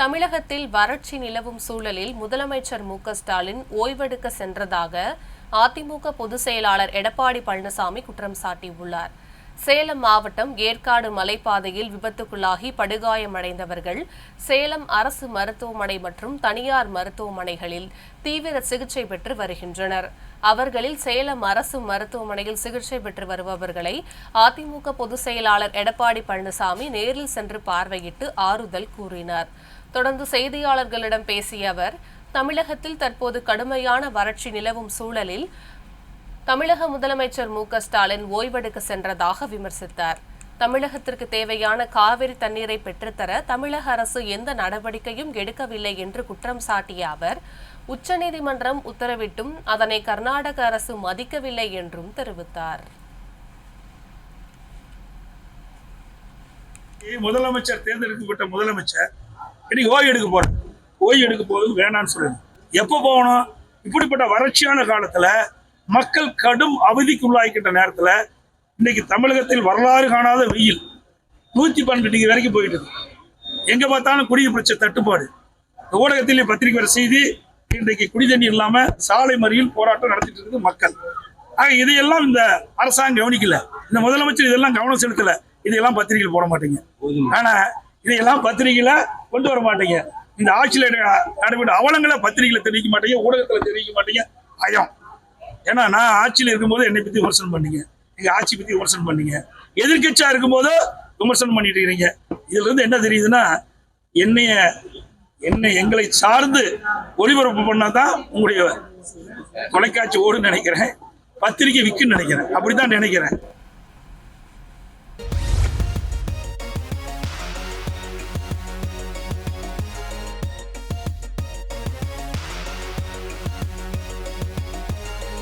தமிழகத்தில் வறட்சி நிலவும் சூழலில் முதலமைச்சர் மு ஸ்டாலின் ஓய்வெடுக்க சென்றதாக அதிமுக பொதுச் செயலாளர் எடப்பாடி பழனிசாமி குற்றம் சாட்டியுள்ளார். சேலம் மாவட்டம் ஏற்காடு மலைப்பாதையில் விபத்துக்குள்ளாகி படுகாயமடைந்தவர்கள் சேலம் அரசு மருத்துவமனை மற்றும் தனியார் மருத்துவமனைகளில் தீவிர சிகிச்சை பெற்று வருகின்றனர். அவர்களில் சேலம் அரசு மருத்துவமனையில் சிகிச்சை பெற்று வருபவர்களை அதிமுக பொதுச் செயலாளர் எடப்பாடி பழனிசாமி நேரில் சென்று பார்வையிட்டு ஆறுதல் கூறினார். தொடர்ந்து செய்தியாளர்களிடம் பேசிய அவர் தமிழகத்தில் தற்போது கடுமையான வறட்சி நிலவும் சூழலில் தமிழக முதலமைச்சர் மு க ஸ்டாலின் ஓய்வெடுக்க சென்றதாக விமர்சித்தார். தமிழகத்திற்கு தேவையான காவிரி தண்ணீரை பெற்றுத்தர தமிழக அரசு எந்த நடவடிக்கையும் எடுக்கவில்லை என்று குற்றம் சாட்டிய அவர் உச்சநீதிமன்றம் உத்தரவிட்டும் அதனை கர்நாடக அரசு மதிக்கவில்லை என்றும் தெரிவித்தார். முதலமைச்சர் தேர்ந்தெடுக்கப்பட்ட முதலமைச்சர் இன்னைக்கு ஓய்வு எடுக்க போறேன். ஓய்வு எடுக்க போவது வேணாம்னு சொல்லுங்க. எப்போ போகணும்? இப்படிப்பட்ட வறட்சியான காலத்துல மக்கள் கடும் அவதிக்குள்ளாகிக்கிட்ட நேரத்துல இன்னைக்கு தமிழகத்தில் வரலாறு காணாத வெயில். நூத்தி பன்னெண்டு டிகிரி வரைக்கும் போயிட்டு இருக்கு. எங்க பார்த்தாலும் குடிநீர் பிரச்சனை தட்டுப்பாடு. இந்த ஊடகத்திலே பத்திரிகை வர செய்தி இன்றைக்கு குடி தண்ணி இல்லாம சாலை மறியல் போராட்டம் நடத்திட்டு இருக்குது மக்கள். ஆக இதையெல்லாம் இந்த அரசாங்கம் கவனிக்கல. இந்த முதலமைச்சர் இதெல்லாம் கவனம் செலுத்தல. இதையெல்லாம் பத்திரிகையில் போட மாட்டீங்க. ஆனா இதையெல்லாம் பத்திரிகையில் கொண்டு வர மாட்டீங்க. இந்த ஆட்சியில் நடைபெற்ற அவலங்களை பத்திரிகையில் தெரிவிக்க மாட்டீங்க ஊடகத்தில் தெரிவிக்க மாட்டீங்க. அயம் ஏன்னா நான் ஆட்சியில் இருக்கும்போது என்னை பற்றி விமர்சனம் பண்ணீங்க. எங்கள் ஆட்சி பற்றி விமர்சனம் பண்ணீங்க. எதிர்கட்சியாக இருக்கும்போது விமர்சனம் பண்ணிட்டு இருக்கிறீங்க இதுலேருந்து என்ன தெரியுதுன்னா என்னைய என்னை எங்களை சார்ந்து ஒளிபரப்பு பண்ணால் தான் உங்களுடைய தொலைக்காட்சி ஓடுன்னு நினைக்கிறேன். பத்திரிக்கை விற்குன்னு நினைக்கிறேன். அப்படி தான் நினைக்கிறேன்.